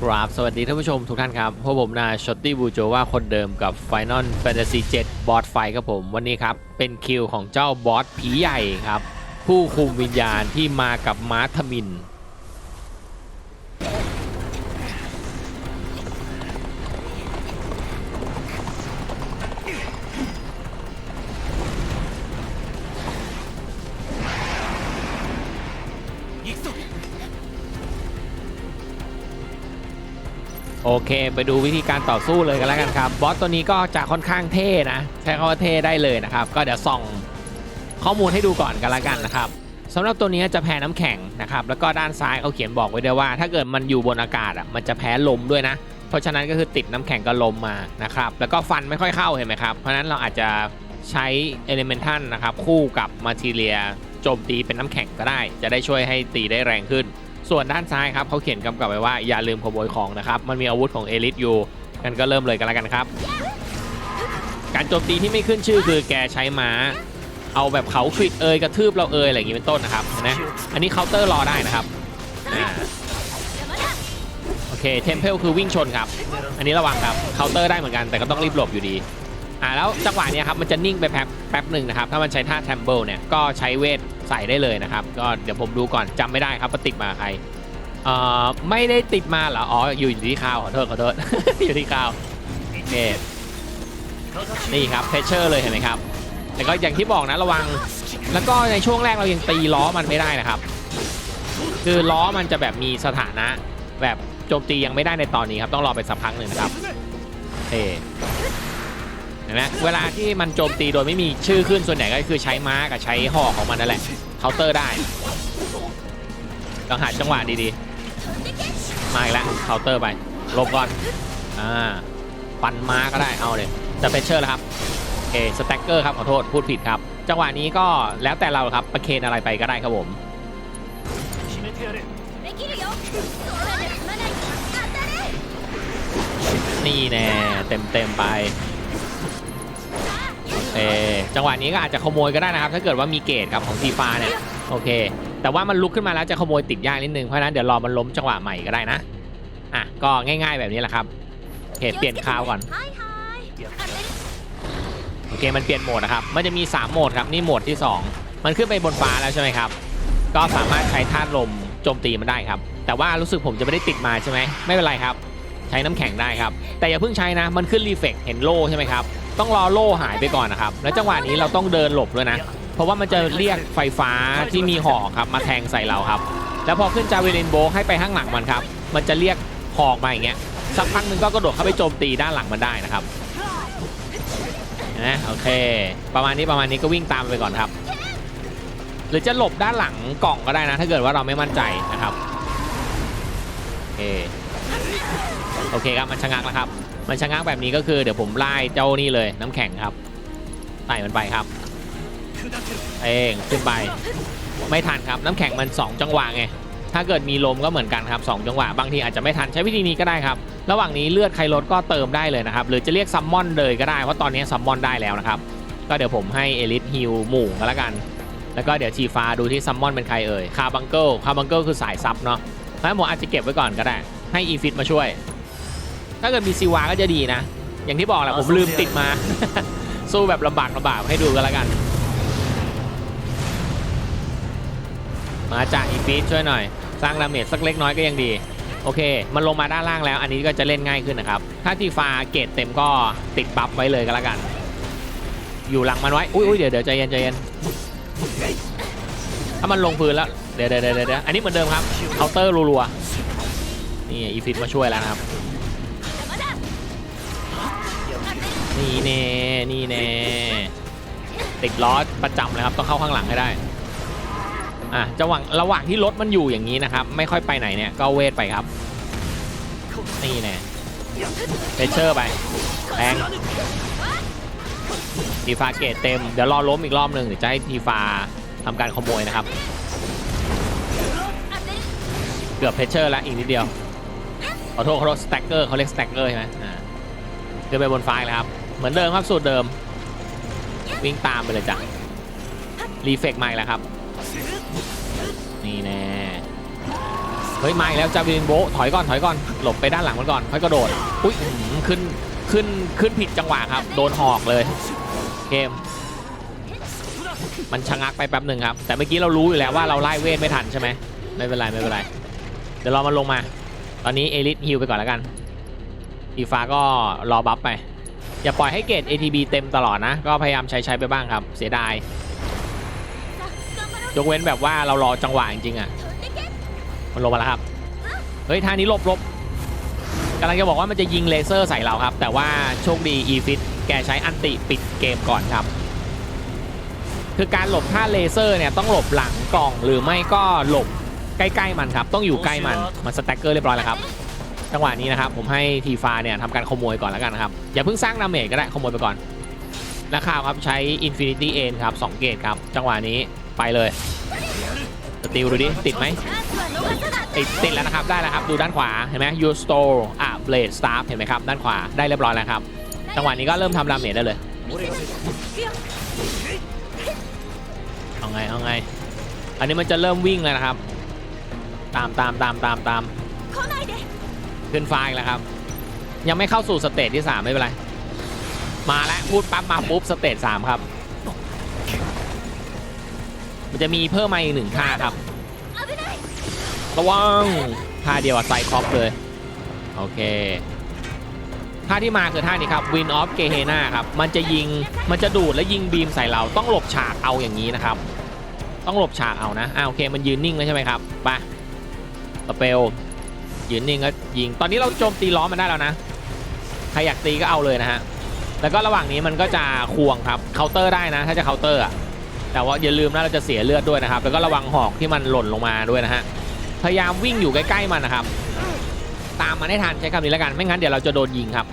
ครับ สวัสดีท่านผู้ชมทุกท่านครับพวกผมนายชอตตี้บูโจว่าคนเดิมกับ Final Fantasy 7 บอสไฟครับผม วันนี้ครับ เป็นคิวของเจ้าบอสผีใหญ่ครับ ผู้คุมวิญญาณที่มากับมาร์ทมิน โอเค ไปดูวิธีการต่อสู้เลยกันแล้วกันครับ บอสตัวนี้ก็จะค่อนข้างเท่นะ ใช้คำว่าเท่ได้เลยนะครับ ก็เดี๋ยวส่องข้อมูลให้ดูก่อนกันแล้วกันนะครับสำหรับตัวนี้จะแพ้น้ำแข็งนะครับ แล้วก็ด้านซ้ายเขาเขียนบอกไว้ด้วยว่า ถ้าเกิดมันอยู่บนอากาศอะมันจะแพ้ลมด้วยนะ เพราะฉะนั้นก็คือติดน้ำแข็งกับลมมานะครับ แล้วก็ฟันไม่ค่อยเข้าเห็นไหมครับ เพราะฉะนั้นเราอาจจะใช้เอลิเมนทัลนะครับคู่กับมาทีเรียโจมตีเป็นน้ำแข็งก็ได้ จะได้ช่วยให้ตีได้แรงขึ้น ส่วนด้านซ้ายครับเขาเขียนกำกับไว้ว่าอย่าลืมขโมยของนะครับ มันมีอาวุธของเอลิทอยู่กันก็เริ่มเลยกันแล้วกันครับ การโจมตีที่ไม่ขึ้นชื่อคือแกใช้ม้า เอาแบบเขาควิดเอยกระทืบเราเอยอะไรอย่างงี้เป็นต้นนะครับนะอันนี้เคาน์เตอร์รอได้นะครับโอเคเทมเพลคือวิ่งชนครับ อันนี้ระวังครับเคาน์เตอร์ได้เหมือนกันแต่ก็ต้องรีบหลบอยู่ดี อ่าแล้วจังหวะนี้ครับมันจะนิ่งไปแป๊บแป๊บหนึ่งนะครับถ้ามันใช้ท่าแทมเบิลเนี่ยก็ใช้เวทใส่ได้เลยนะครับก็เดี๋ยวผมดูก่อนจำไม่ได้ครับว่าติดมาใครเอ่อไม่ได้ติดมาเหรออ๋ออยู่ที่คาวขอโทษขอโทษอยู่ที่คาวโอเคนี่ครับเพชเชอร์เลยเห็นไหมครับแต่ก็อย่างที่บอกนะระวัง แล้วก็ในช่วงแรกเรายังตีล้อมันไม่ได้นะครับ คือล้อมันจะแบบมีสถานะ แบบโจมตียังไม่ได้ในตอนนี้ครับต้องรอไปสักพักหนึ่งนะครับเอ ห็นไหมเวลาที่มันโจมตีโดยไม่มีชื่อขึ้นส่วนใหญ่ก็คือใช้ม้ากับใช้หอกของมันนั่นแหละเคาน์เตอร์ได้ต้องหาจังหวะดีๆ มาอีกแล้วเคาน์เตอร์ไปลบก่อนอ่าปันม้าก็ได้เอาเลยจะเพชเชอร์แล้วครับเอสแต็กเกอร์ครับขอโทษพูดผิดครับ จังหวะนี้ก็แล้วแต่เราครับประเคนอะไรไปก็ได้ครับผมนี่แน่เต็มๆไป จังหวะนี้ก็อาจจะขโมยก็ได้นะครับ ถ้าเกิดว่ามีเกตครับของซีฟ้าเนี่ยโอเค แต่ว่ามันลุกขึ้นมาแล้วจะขโมยติดยากนิดนึงเพราะนั้นเดี๋ยวรอมันล้มจังหวะใหม่ก็ได้นะอะก็ง่าย ๆแบบนี้แหละครับโอเคเปลี่ยนคราวก่อนโอเคมันเปลี่ยนโหมดนะครับมันจะมี 3 โหมดครับนี่โหมดที่ 2 มันขึ้นไปบนฟ้าแล้วใช่ไหมครับ ก็สามารถใช้ธาตุลมโจมตีมันได้ครับ แต่ว่ารู้สึกผมจะไม่ได้ติดมาใช่ไหมไม่เป็นไรครับ ใช้น้ำแข็งได้ครับ แต่อย่าเพิ่งใช้นะมันขึ้นรีเฟกเห็นโล่ใช่ไหมครับต้องรอโล่หายไปก่อนนะครับ แล้วจังหวะนี้เราต้องเดินหลบด้วยนะ เพราะว่ามันจะเรียกไฟฟ้าที่มีหอกครับมาแทงใส่เราครับ แล้วพอขึ้นจาเวลินโบให้ไปข้างหลังมันครับ มันจะเรียกหอกมาอย่างเงี้ย สักพักหนึงก็กระโดดเข้าไปโจมตีด้านหลังมันได้นะครับนะโอเค ประมาณนี้ประมาณนี้ก็วิ่งตามไปก่อนครับ หรือจะหลบด้านหลังกล่องก็ได้นะ ถ้าเกิดว่าเราไม่มั่นใจนะครับ โอเคโอเคครับมันชะงักแล้วครับ มันชะงักแบบนี้ก็คือเดี๋ยวผมไล่เจ้านี่เลยน้ำแข็งครับไต่มันไปครับเองขึ้นไปไม่ทันครับน้ำแข็งมัน 2 จังหวะไงถ้าเกิดมีลมก็เหมือนกันครับสองจังหวะบางทีอาจจะไม่ทันใช้วิธีนี้ก็ได้ครับ ระหว่างนี้เลือดใครลดก็เติมได้เลยนะครับ หรือจะเรียกซัมมอนเลยก็ได้เพราะตอนนี้ซัมมอนได้แล้วนะครับ ก็เดี๋ยวผมให้เอลิทฮิลหมู่ก็แล้วกัน แล้วก็เดี๋ยวชีฟ้าดูที่ซัมมอนเป็นใครเอ่ยคาบังเกิลคาบังเกิลคือสายซับเนาะงั้นผมอาจจะเก็บไว้ก่อนก็ได้ ให้อีฟิตมาช่วย ถ้าเกิดมีซีวาก็จะดีนะ อย่างที่บอกแหละผมลืมติดมา สู้แบบลำบากลำบากให้ดูกันแล้วกัน มาจากอีฟิตช่วยหน่อย สร้างดาเมจสักเล็กน้อยก็ยังดีโอเค มันลงมาด้านล่างแล้ว อันนี้ก็จะเล่นง่ายขึ้นนะครับ ถ้าทีฟ้าเกรดเต็มก็ติดบัฟไว้เลยก็แล้วกัน อยู่หลังมันไว้ อุ้ยอุ้ยเดี๋ยวเดี๋ยวใจเย็นใจเย็น ถ้ามันลงพื้นแล้วเดี๋ยวเดี๋ยวเดี๋ยวเดี๋ยวอันนี้เหมือนเดิมครับ เคาน์เตอร์รัวๆ นี่อีฟิตมาช่วยแล้วนะครับ นี่แน่นี่แน่ติดล้อประจำเลยครับต้องเข้าข้างหลังให้ได้อะจังหวะระหว่างที่รถมันอยู่อย่างนี้นะครับ ไม่ค่อยไปไหนเนี่ยก็เวทไปครับ นี่แน่เฟเชอร์ไปแรงทีฟาเกตเต็ม เดี๋ยวรอล้มอีกรอบหนึ่งเดี๋ยวจะให้ทีฟาทำการขโมยนะครับ เกือบเพชเชอร์แล้วอีกนิดเดียวขอโทษขอโทสแต็กเกอร์เขาเรียกสแต็กเกอร์ใช่ไหมอ่าเดินไปบนฟ้าแล้วครับ เหมือนเดิมครับสูตรเดิม วิ่งตามไปเลยจ้ะรีเฟกใหม่แล้วครับ นี่แน่เฮ้ยมาอีกแล้วจาวินโบถอยก่อนถอยก่อนหลบไปด้านหลังมันก่อนค่อยกระโดดอุ้ยขึ้นขึ้นขึ้นผิดจังหวะครับ โดนหอกเลย เกม มันชะงักไปแป๊บหนึ่งครับ แต่เมื่อกี้เรารู้อยู่แล้วว่าเราไล่เวทไม่ทันใช่ไหมไม่เป็นไรไม่เป็นไร เดี๋ยวเรามาลงมา ตอนนี้เอลิทฮิลไปก่อนแล้วกันอีฟ้าก็รอบัฟไป อย่าปล่อยให้เกรด ATB เต็มตลอดนะ ก็พยายามใช้ใช้ไปบ้างครับ เสียดาย ยกเว้นแบบว่าเรารอจังหวะจริงๆอะ มันลงมาแล้วครับ เฮ้ย ทางนี้ลบลบกำลังจะบอกว่ามันจะยิงเลเซอร์ใส่เราครับ แต่ว่าโชคดีอีฟิตแกใช้อันติปิดเกมก่อนครับ คือการหลบท่าเลเซอร์เนี่ยต้องหลบหลังกล่องหรือไม่ก็หลบใกล้ๆมันครับ ต้องอยู่ใกล้มัน มันสแต็กเกอร์เรียบร้อยแล้วครับ จังหวะนี้นะครับผมให้ทีฟาเนี่ยทำการขโมยก่อนแล้วกันนะครับ อย่าเพิ่งสร้างดาเมจก็ได้ขโมยไปก่อนนาคาวครับใช้อินฟินิตี้เอ็นครับ2เกตครับ จังหวะนี้ไปเลยสติลดูดิ ติดไหมติดติดแล้วนะครับ ได้แล้วครับ ดูด้านขวา เห็นไหมยูสโตร์อะเบลดสตาร์ดเห็นไหมครับ ด้านขวาได้เรียบร้อยแล้วครับ จังหวะนี้ก็เริ่มทำรามเมดได้เลย เอาไง เอาไง อันนี้มันจะเริ่มวิ่งแล้วนะครับ ตามตามตามตามตาม ขึ้นฟ้าอีกแล้วครับ ยังไม่เข้าสู่สเตจที่ 3 ไม่เป็นไร มาแล้วพูดปั๊บมาปุ๊บสเตจ3ครับ มันจะมีเพิ่มมาอีกหนึ่งท่าครับระวังท่าเดียวใส่คอปเลย โอเคท่าที่มาคือท่านี้ครับวินออฟเกเฮนาครับ มันจะยิงมันจะดูดและยิงบีมใส่เราต้องหลบฉากเอาอย่างนี้นะครับ ต้องหลบฉากเอานะอ่าโอเคมันยืนนิ่งแล้วใช่ไหมครับไปตะเปล ยืนนิ่งก็ยิง ตอนนี้เราโจมตีล้อมมันได้แล้วนะ ใครอยากตีก็เอาเลยนะฮะ แล้วก็ระหว่างนี้มันก็จะควงครับเคาน์เตอร์ได้นะ ถ้าจะเคาน์เตอร์อะแต่ว่าอย่าลืมนะเราจะเสียเลือดด้วยนะครับ แล้วก็ระวังหอกที่มันหล่นลงมาด้วยนะฮะ พยายามวิ่งอยู่ใกล้ๆมันนะครับ ตามมันให้ทันใช้คำนี้แล้วกัน ไม่งั้นเดี๋ยวเราจะโดนยิงครับ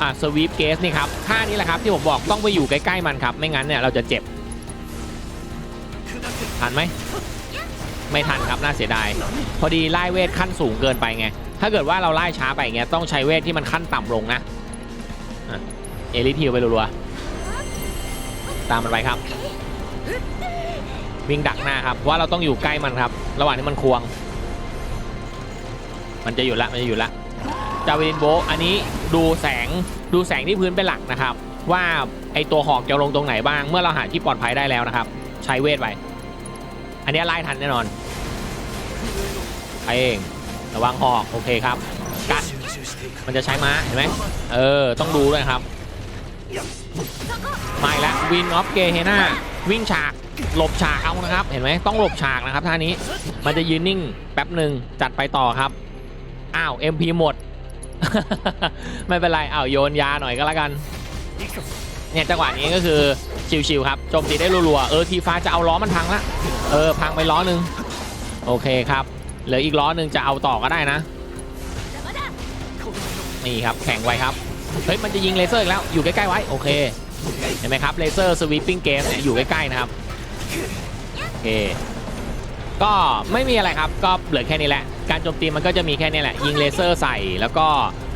อ่าสวีปเกสนี่ครับท่านี้แหละครับที่ผมบอกต้องไปอยู่ใกล้ๆมันครับ ไม่งั้นเนี่ยเราจะเจ็บทันไหม ไม่ทันครับน่าเสียดาย พอดีไล่เวทขั้นสูงเกินไปไง ถ้าเกิดว่าเราไล่ช้าไปอย่างเงี้ยต้องใช้เวทที่มันขั้นต่ำลงนะเอลิทิวไปรัวๆตามมันไปครับ วิ่งดักหน้าครับว่าเราต้องอยู่ใกล้มันครับ ระหว่างที่มันควง มันจะอยู่ละมันจะอยู่ละจาวินโบอันนี้ดูแสงดูแสงที่พื้นเป็นหลักนะครับ ว่าไอตัวหอกจะลงตรงไหนบ้าง เมื่อเราหาที่ปลอดภัยได้แล้วนะครับ ใช้เวทไป อันนี้ไล่ทันแน่นอนไปเองระวังหอกโอเคครับกันมันจะใช้ม้าเห็นไหมเออต้องดูด้วยครับมาอีกแล้ววินออฟเกเฮนาวิ่งฉากหลบฉากเอานะครับ เห็นไหมต้องหลบฉากนะครับท่านี้มันจะยืนนิ่งแป๊บหนึ่งจัดไปต่อครับอ้าว MP หมด ไม่เป็นไรอ้าวโยนยาหน่อยก็แล้วกัน เนี่ยจังหวะนี้ก็คือชิวๆครับโจมตีได้รัวๆเออทีฟ้าจะเอาล้อมันพังละเออพังไปล้อหนึ่งโอเคครับเหลืออีกล้อหนึ่งจะเอาต่อก็ได้นะ นี่ครับแข่งไวครับเฮ้ยมันจะยิงเลเซอร์อีกแล้วอยู่ใกล้ๆไว้โอเคเห็นไหมครับเลเซอร์สวีปปิ้งเกมเนี่ยอยู่ใกล้ๆนะครับโอเคก็ไม่มีอะไรครับก็เหลือแค่นี้แหละ การโจมตีมันก็จะมีแค่นี้แหละ ยิงเลเซอร์ใส่แล้วก็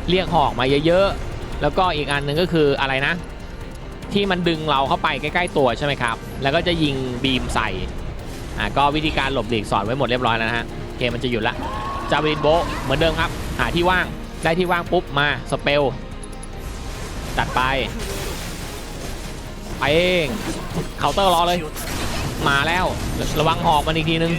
เรียกหอกมาเยอะๆ แล้วก็อีกอันหนึ่งก็คืออะไรนะ ที่มันดึงเราเข้าไปใกล้ ๆ ตัวใช่ไหมครับ แล้วก็จะยิงบีมใส่ อ่าก็วิธีการหลบหลีกสอนไว้หมดเรียบร้อยแล้วนะฮะ เกมมันจะหยุดละจาวินโบเหมือนเดิมครับ หาที่ว่าง ได้ที่ว่างปุ๊บมาสเปลจัดไปไปเองเคาน์เตอร์รอเลย มาแล้วระวังหอกมันอีกทีนึง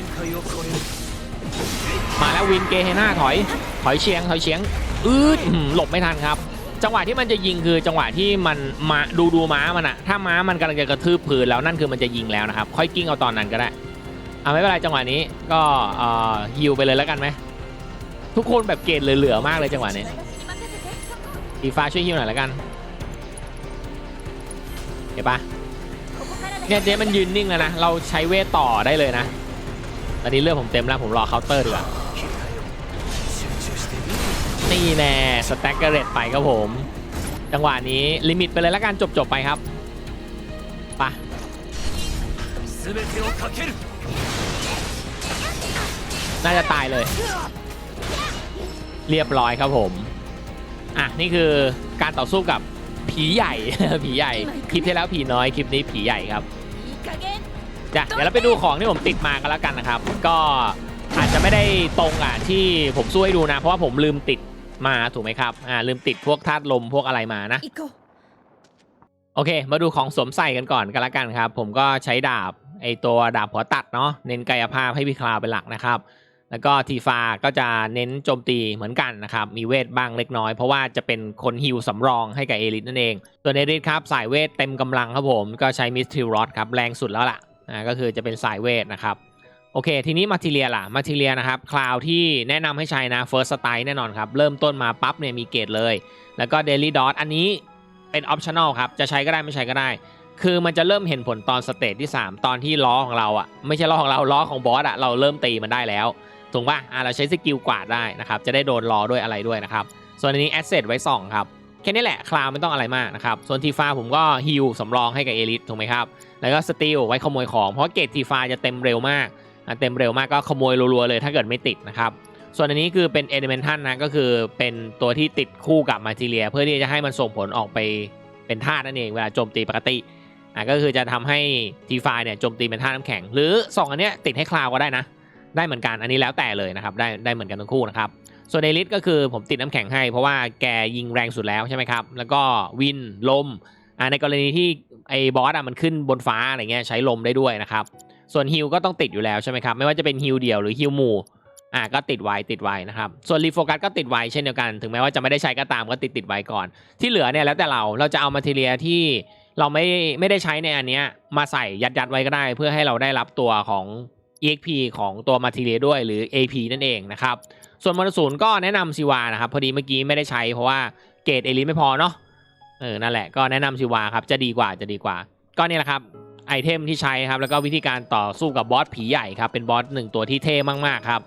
มาแล้ววินเกเฮน่าถอย ถอยเฉียงถอยเฉียง อืดอื้อหือหลบไม่ทันครับ จังหวะที่มันจะยิงคือจังหวะที่มันมาดูดูม้ามันอะถ้าม้ามันกำลังจะกระทืบพื้นแล้วนั่นคือมันจะยิงแล้วนะครับ ค่อยกิ้งเอาตอนนั้นก็ได้เอาไม่เป็นไรจังหวะนี้ก็ฮิวไปเลยแล้วกันไหมทุกคนแบบเกรดเหลือๆมากเลยจังหวะนี้อีฟ้าช่วยฮิวหน่อยแล้วกันเห็นปะเนี่ยเจ๊มันยืนนิ่งแล้วนะเราใช้เวทต่อได้เลยนะตอนนี้เลือดผมเต็มแล้วผมรอเคาน์เตอร์ดีกว่า นี่แน่สแต็กเกอร์เรตไปครับผม จังหวะนี้ลิมิตไปเลยแล้วกันจบจบไปครับปะน่าจะตายเลย เรียบร้อยครับผมอะนี่คือการต่อสู้กับผีใหญ่ ผีใหญ่ คลิปที่แล้วผีน้อยคลิปนี้ผีใหญ่ครับจะเดี๋ยวเราไปดูของที่ผมติดมากันแล้วกันนะครับ ก็อาจจะไม่ได้ตรงอะที่ผมสู้ให้ดูนะ เพราะว่าผมลืมติด มาถูกไหมครับอ่าลืมติดพวกธาตุลมพวกอะไรมานะโอเค มาดูของสวมใส่กันก่อนกันละกันครับ ผมก็ใช้ดาบไอตัวดาบหัวตัดเนาะเน้นกายภาพให้พี่คลาวเป็นหลักนะครับ แล้วก็ทีฟาก็จะเน้นโจมตีเหมือนกันนะครับ มีเวทบ้างเล็กน้อย เพราะว่าจะเป็นคนฮิวสำรองให้กับเอริสนั่นเองตัวเอริสครับสายเวทเต็มกำลังครับผมก็ใช้มิสทิลรอดครับแรงสุดแล้วล่ะอ่าก็คือจะเป็นสายเวทนะครับ โอเค ทีนี้มาทีเรียล่ะมาทีเรียนะครับคลาวที่แนะนำให้ใช้นะเฟิร์สสไตล์แน่นอนครับ เริ่มต้นมาปั๊บเนี่ยมีเกรดเลย แล้วก็เดลี่ดอทอันนี้เป็นออปชั่นอลครับ จะใช้ก็ได้ไม่ใช้ก็ได้ คือมันจะเริ่มเห็นผลตอนสเตจที่ 3 ตอนที่ล้อของเราอะไม่ใช่ล้อของเราล้อของบอสอะเราเริ่มตีมันได้แล้วถูกป่ะอะเราใช้สกิลกวาดได้นะครับจะได้โดนล้อด้วยอะไรด้วยนะครับส่วนอันนี้แอสเซทไว้2ครับแค่นี้แหละคลาวไม่ต้องอะไรมากนะครับส่วนทีฟ้าผมก็ฮิลสำรองให้กับเอลิทถูกไหมครับแล้วก็สตีลไว้ขโมยของเพราะเกรดทีฟ้าจะเต็มเร็วมาก อะเต็มเร็วมากก็ขโมยรัวๆเลยถ้าเกิดไม่ติดนะครับ ส่วนอันนี้คือเป็นเอ e เมนทันนะก็คือเป็นตัวที่ติดคู่กับมาทีเรีย เพื่อที่จะให้มันส่งผลออกไปเป็นธาตุนั่นเองเวลาโจมตีปกติอะก็คือจะทำให้ทีไฟเนี่ยโจมตีเป็นธาตุน้ำแข็ง หรือ 2 อันเนี้ยติดให้คลาวก็ได้นะ ได้เหมือนกันอันนี้แล้วแต่เลยนะครับได้ได้เหมือนกันทั้งคู่นะครับส่วนเอลิสก็คือผมติดน้ำแข็งให้ เพราะว่าแกยิงแรงสุดแล้วใช่ไหมครับ แล้วก็วินลมอ่าในกรณีที่ไอ้บอสอะมันขึ้นบนฟ้าอะไรเงี้ยใช้ลมได้ด้วยนะครับ ส่วนฮิลก็ต้องติดอยู่แล้วใช่ไหมครับ ไม่ว่าจะเป็นฮิลเดี่ยวหรือฮิลหมู่อ่าก็ติดไว้ติดไว้นะครับ ส่วนรีโฟกัสก็ติดไว้เช่นเดียวกัน ถึงแม้ว่าจะไม่ได้ใช้ก็ตามก็ติดติดไว้ก่อน ที่เหลือเนี่ยแล้วแต่เราเราจะเอามาทีเรียที่เราไม่ไม่ได้ใช้ในอันเนี้ยมาใส่ยัดยัดไว้ก็ได้ เพื่อให้เราได้รับตัวของ EXP ของตัวมาทีเรียด้วยหรือ AP นั่นเองนะครับ ส่วนมรสูนก็แนะนำซิวานะครับพอดีเมื่อกี้ไม่ได้ใช้เพราะว่าเกรดเอลิไม่พอเนาะเออนั่นแหละก็แนะนำซิวาครับจะดีกว่าจะดีกว่า ก็นี่แหละครับ ไอเทมที่ใช้ครับแล้วก็วิธีการต่อสู้กับบอสผีใหญ่ครับเป็นบอสหนึ่งตัวที่เท่มากๆครับ